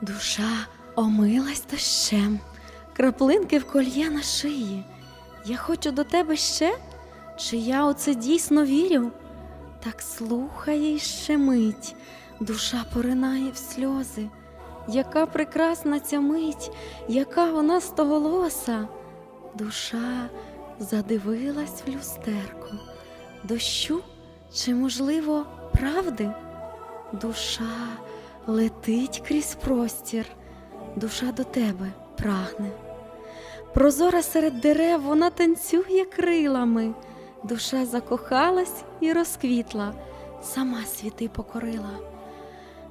Душа омилась дощем, краплинки в кольє на шиї. Я хочу до тебе ще, чи я у це дійсно вірю? Так слухає й щемить, душа поринає в сльози. Яка прекрасна ця мить, яка вона стоголоса. Душа задивилась в люстерку. Дощу чи, можливо, правди? Душа летить крізь простір, душа до тебе прагне. Прозора серед дерев вона танцює крилами, душа закохалась і розквітла, сама світи покорила.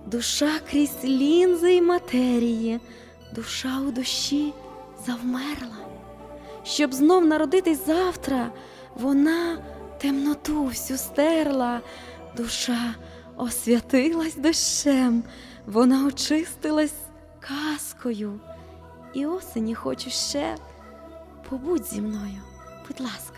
Душа крізь лінзи й матерії, душа у душі завмерла. Щоб знов народитись завтра, вона темноту всю стерла, душа освятилась дощем, вона очистилась казкою. І осені хочу ще побудь зі мною, будь ласка.